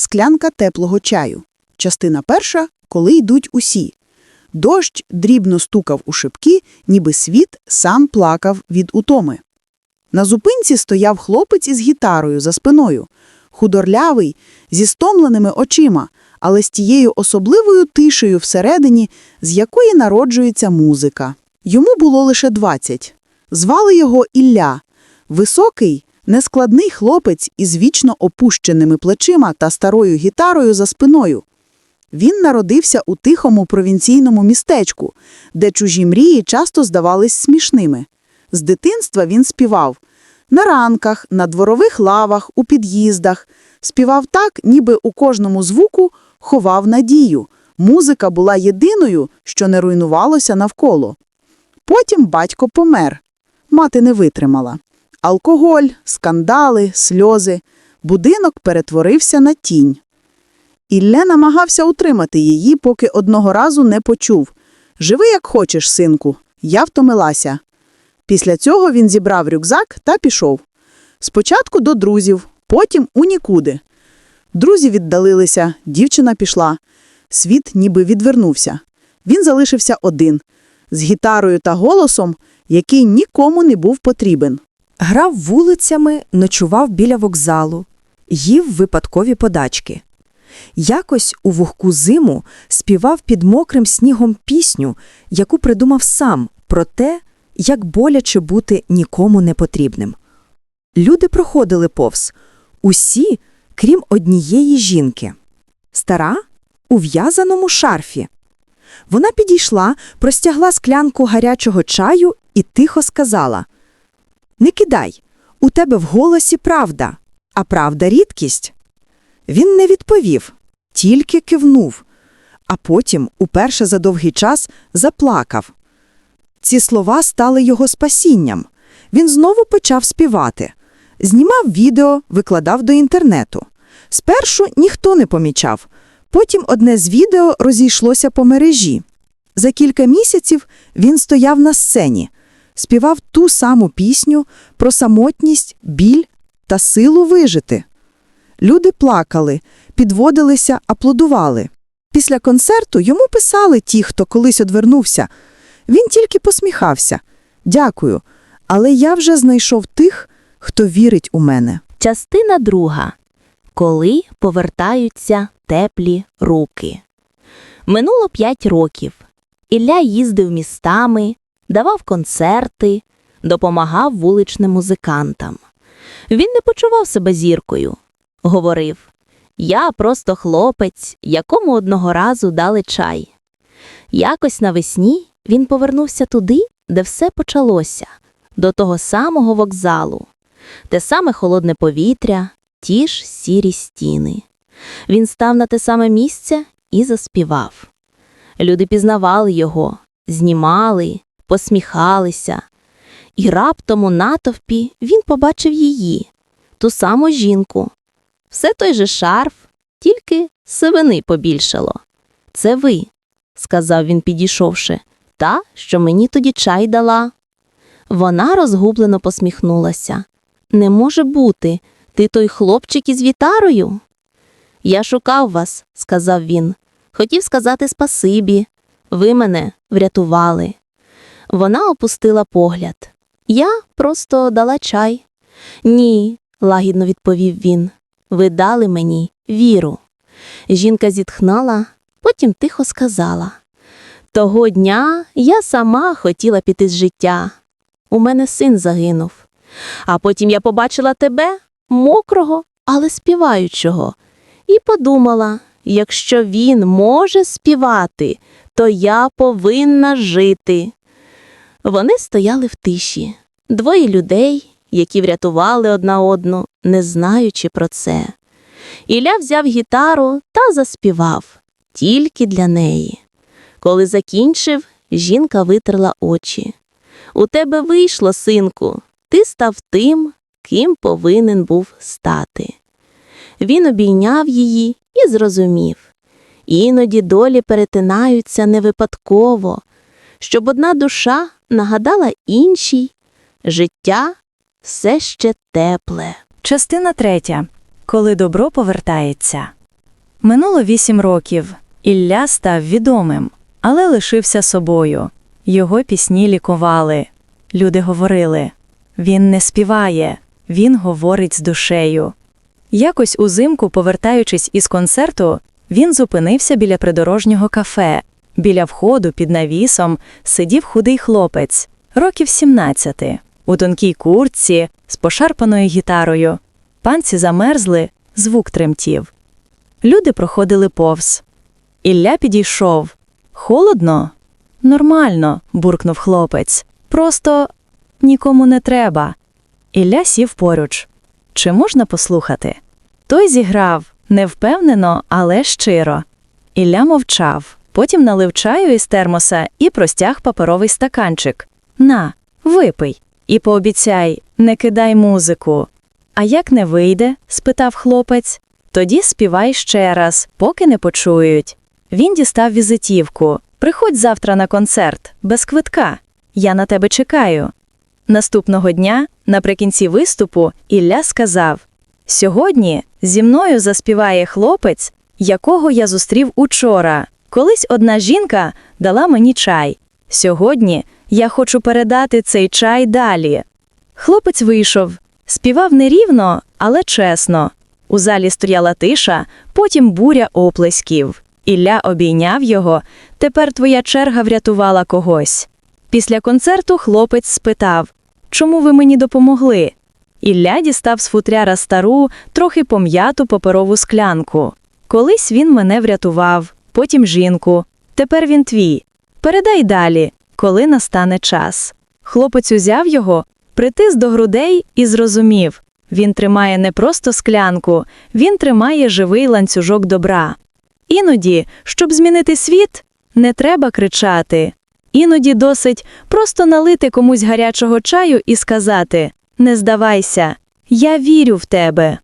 Склянка теплого чаю. Частина перша, коли йдуть усі. Дощ дрібно стукав у шибки, ніби світ сам плакав від утоми. На зупинці стояв хлопець із гітарою за спиною, худорлявий, зі стомленими очима, але з тією особливою тишею всередині, з якої народжується музика. Йому було лише 20. Звали його Ілля. Високий, нескладний хлопець із вічно опущеними плечима та старою гітарою за спиною. Він народився у тихому провінційному містечку, де чужі мрії часто здавались смішними. З дитинства він співав на ранках, на дворових лавах, у під'їздах. Співав так, ніби у кожному звуку ховав надію. Музика була єдиною, що не руйнувалося навколо. Потім батько помер. Мати не витримала. Алкоголь, скандали, сльози. Будинок перетворився на тінь. Ілля намагався утримати її, поки одного разу не почув. «Живи, як хочеш, синку. Я втомилася». Після цього він зібрав рюкзак та пішов. Спочатку до друзів, потім у нікуди. Друзі віддалилися, дівчина пішла. Світ ніби відвернувся. Він залишився один, з гітарою та голосом, який нікому не був потрібен. Грав вулицями, ночував біля вокзалу, їв випадкові подачки. Якось у вогку зиму співав під мокрим снігом пісню, яку придумав сам про те, як боляче бути нікому не потрібним. Люди проходили повз, усі, крім однієї жінки. Стара у в'язаному шарфі. Вона підійшла, простягла склянку гарячого чаю і тихо сказала Не кидай, у тебе в голосі правда, а правда рідкість. Він не відповів, тільки кивнув, а потім, уперше за довгий час, заплакав. Ці слова стали його спасінням. Він знову почав співати. Знімав відео, викладав до інтернету. Спершу ніхто не помічав, потім одне з відео розійшлося по мережі. За кілька місяців він стояв на сцені, співав ту саму пісню про самотність, біль та силу вижити. Люди плакали, підводилися, аплодували. Після концерту йому писали ті, хто колись одвернувся. Він тільки посміхався. Дякую, але я вже знайшов тих, хто вірить у мене. Частина друга. Коли повертаються теплі руки. Минуло п'ять років. Ілля їздив містами, давав концерти, допомагав вуличним музикантам. Він не почував себе зіркою. Говорив Я просто хлопець, якому одного разу дали чай. Якось навесні він повернувся туди, де все почалося, до того самого вокзалу, те саме холодне повітря, ті ж сірі стіни. Він став на те саме місце і заспівав. Люди пізнавали його, знімали, посміхалися. І раптом у натовпі він побачив її, ту саму жінку. Все той же шарф, тільки сивини побільшало. Це ви, сказав він, підійшовши, та, що мені тоді чай дала. Вона розгублено посміхнулася. Не може бути, ти той хлопчик із вітарою? Я шукав вас, сказав він. Хотів сказати спасибі. Ви мене врятували. Вона опустила погляд. Я просто дала чай. Ні, лагідно відповів він. Ви дали мені віру. Жінка зітхнула, потім тихо сказала. Того дня я сама хотіла піти з життя. У мене син загинув. А потім я побачила тебе, мокрого, але співаючого, і подумала, якщо він може співати, то я повинна жити. Вони стояли в тиші, двоє людей, які врятували одна одну, не знаючи про це. Ілля взяв гітару та заспівав тільки для неї. Коли закінчив, жінка витерла очі. У тебе вийшло, синку, ти став тим, ким повинен був стати. Він обійняв її і зрозумів. Іноді долі перетинаються не випадково, щоб одна душа нагадала іншій, життя все ще тепле. Частина третя. Коли добро повертається. Минуло вісім років. Ілля став відомим, але лишився собою. Його пісні лікували. Люди говорили: він не співає, він говорить з душею. Якось узимку, повертаючись із концерту, він зупинився біля придорожнього кафе. Біля входу під навісом сидів худий хлопець, років 17, у тонкій куртці, з пошарпаною гітарою. Панці замерзли, звук тремтів. Люди проходили повз. Ілля підійшов. Холодно? Нормально, буркнув хлопець. Просто нікому не треба. Ілля сів поруч. Чи можна послухати? Той зіграв невпевнено, але щиро. Ілля мовчав, потім налив чаю із термоса і простяг паперовий стаканчик. На, випий. І пообіцяй, не кидай музику. А як не вийде? спитав хлопець. Тоді співай ще раз, поки не почують. Він дістав візитівку. Приходь завтра на концерт, без квитка. Я на тебе чекаю. Наступного дня, наприкінці виступу, Ілля сказав: Сьогодні зі мною заспіває хлопець, якого я зустрів учора. Колись одна жінка дала мені чай. Сьогодні я хочу передати цей чай далі. Хлопець вийшов, співав нерівно, але чесно. У залі стояла тиша, потім буря оплесків. Ілля обійняв його. Тепер твоя черга врятувала когось. Після концерту хлопець спитав: Чому ви мені допомогли? Ілля дістав з футряра стару, трохи пом'яту паперову склянку. Колись він мене врятував, потім жінку. Тепер він твій. Передай далі, коли настане час. Хлопець узяв його, притис до грудей і зрозумів. Він тримає не просто склянку, він тримає живий ланцюжок добра. Іноді, щоб змінити світ, не треба кричати. Іноді досить просто налити комусь гарячого чаю і сказати: Не здавайся, я вірю в тебе.